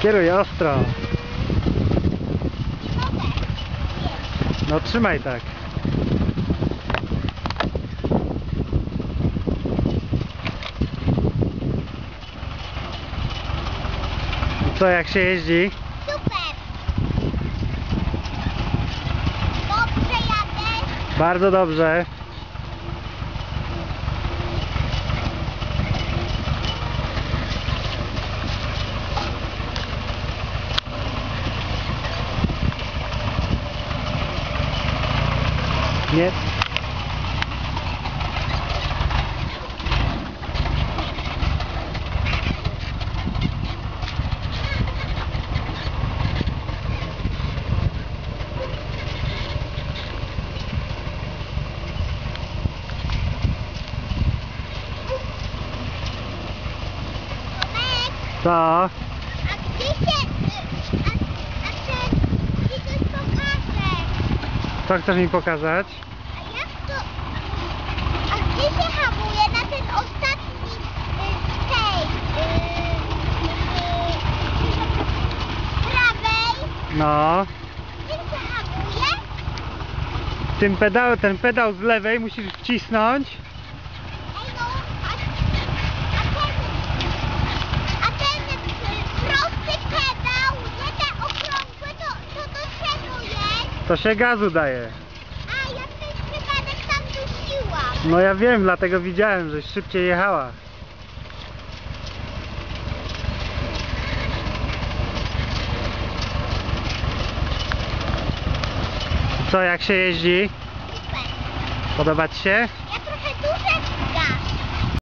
Kieruj ostro. No trzymaj tak. Co jak się jeździ? Super. Dobrze jadę. Bardzo dobrze. Yep. Da. Co chcesz mi pokazać? A jak to... A gdzie się hamuje na ten ostatni... Y, tej... Y, y, prawej? No. Tym się hamuje? Tym pedał, ten pedał z lewej musisz wcisnąć. Ej no, a, a ten... A ten y, prosty pedał, nie te okrągłe, to, to do czego jest? To się gazu daje. A, ja ten przypadek tam dusiłam. No ja wiem, dlatego widziałem, że szybciej jechała. Co, jak się jeździ? Super. Podoba Ci się? Ja